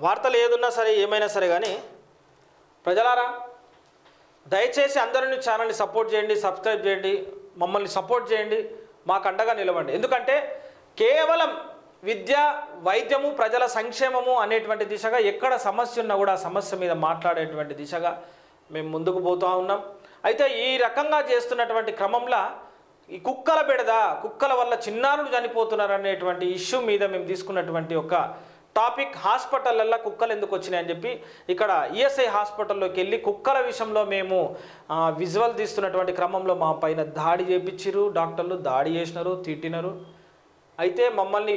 వార్తలు ఏదున్నా సరే ఏమైనా సరే కానీ ప్రజలారా దయచేసి అందరినీ ఛానల్ని సపోర్ట్ చేయండి సబ్స్క్రైబ్ చేయండి మమ్మల్ని సపోర్ట్ చేయండి మాకు అండగా నిలవండి. ఎందుకంటే కేవలం విద్య వైద్యము ప్రజల సంక్షేమము అనేటువంటి దిశగా ఎక్కడ సమస్య ఉన్నా కూడా సమస్య మీద మాట్లాడేటువంటి దిశగా మేము ముందుకు పోతూ ఉన్నాం. అయితే ఈ రకంగా చేస్తున్నటువంటి క్రమంలో ఈ కుక్కల బెడద కుక్కల వల్ల చిన్నారులు చనిపోతున్నారు అనేటువంటి ఇష్యూ మీద మేము తీసుకున్నటువంటి ఒక టాపిక్ హాస్పిటల్లో కుక్కలు ఎందుకు వచ్చినాయని చెప్పి ఇక్కడ ఈఎస్ఐ హాస్పిటల్లోకి వెళ్ళి కుక్కల విషయంలో మేము విజువల్ తీస్తున్నటువంటి క్రమంలో మా పైన దాడి చేపించారు డాక్టర్లు దాడి చేసినారు తిట్టినారు. అయితే మమ్మల్ని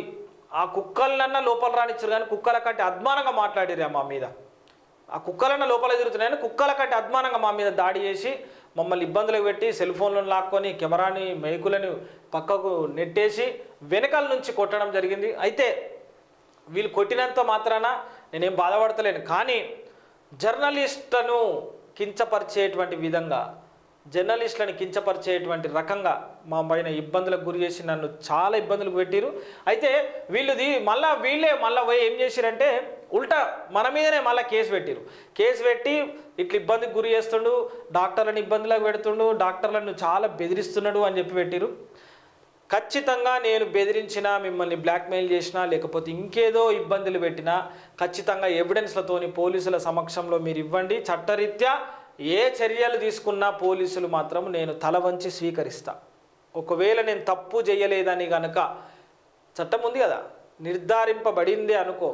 ఆ కుక్కలన్నా లోపల రానిచ్చారు కానీ కుక్కల కంటే అద్మానంగా మాట్లాడిరా మా మీద. ఆ కుక్కలన్న లోపల తిరుగుతున్నాయని కుక్కల కంటే అద్మానంగా మా మీద దాడి చేసి మమ్మల్ని ఇబ్బందులకు పెట్టి సెల్ ఫోన్లను లాక్కొని కెమెరాని మైకులను పక్కకు నెట్టేసి వెనకాల నుంచి కొట్టడం జరిగింది. అయితే వీళ్ళు కొట్టినంత మాత్రాన నేనేం బాధపడతలేను. కానీ జర్నలిస్టులను కించపరిచేటువంటి విధంగా జర్నలిస్టులను కించపరిచేటువంటి రకంగా మా పైన ఇబ్బందులకు గురి చేసి నన్ను చాలా ఇబ్బందులకు పెట్టిరు అయితే వీళ్ళది మళ్ళా వీళ్ళే మళ్ళీ పోయి ఏం చేసిరంటే ఉల్టా మన మీదనే మళ్ళీ కేసు పెట్టిరు కేసు పెట్టి ఇట్లా ఇబ్బందికి గురి చేస్తుండు డాక్టర్లను ఇబ్బందులకు పెడుతుండు డాక్టర్లను చాలా బెదిరిస్తున్నాడు అని చెప్పి పెట్టిరు ఖచ్చితంగా నేను బెదిరించినా మిమ్మల్ని బ్లాక్మెయిల్ చేసినా లేకపోతే ఇంకేదో ఇబ్బందులు పెట్టినా ఖచ్చితంగా ఎవిడెన్స్లతోని పోలీసుల సమక్షంలో మీరు ఇవ్వండి చట్టరీత్యా ఏ చర్యలు తీసుకున్నా పోలీసులు మాత్రం నేను తల వంచి స్వీకరిస్తా. ఒకవేళ నేను తప్పు చేయలేదని గనక చట్టం ఉంది కదా నిర్ధారింపబడింది అనుకో.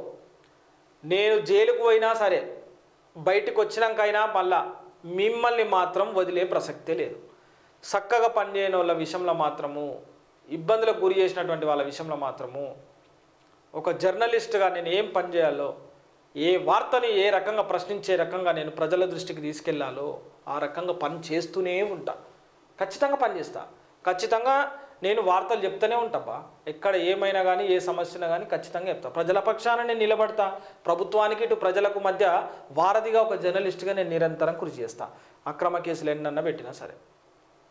నేను జైలుకు పోయినా సరే బయటకు వచ్చినాకైనా మళ్ళా మిమ్మల్ని మాత్రం వదిలే ప్రసక్తే లేదు. చక్కగా పనిచేయని వాళ్ళ విషయంలో మాత్రము ఇబ్బందులకు గురి చేసినటువంటి వాళ్ళ విషయంలో మాత్రము ఒక జర్నలిస్ట్గా నేను ఏం పని చేయాలో ఏ వార్తని ఏ రకంగా ప్రశ్నించే రకంగా నేను ప్రజల దృష్టికి తీసుకెళ్ళాలో ఆ రకంగా పని చేస్తూనే ఉంటా. ఖచ్చితంగా పనిచేస్తా ఖచ్చితంగా నేను వార్తలు చెప్తూనే ఉంటాపా ఎక్కడ ఏమైనా కానీ ఏ సమస్యనా కానీ ఖచ్చితంగా చెప్తా. ప్రజల పక్షాన నేను నిలబడతా. ప్రభుత్వానికి ఇటు ప్రజలకు మధ్య వారధిగా ఒక జర్నలిస్ట్గా నేను నిరంతరం కృషి చేస్తా. అక్రమ కేసులు ఎన్నన్నా పెట్టినా సరే.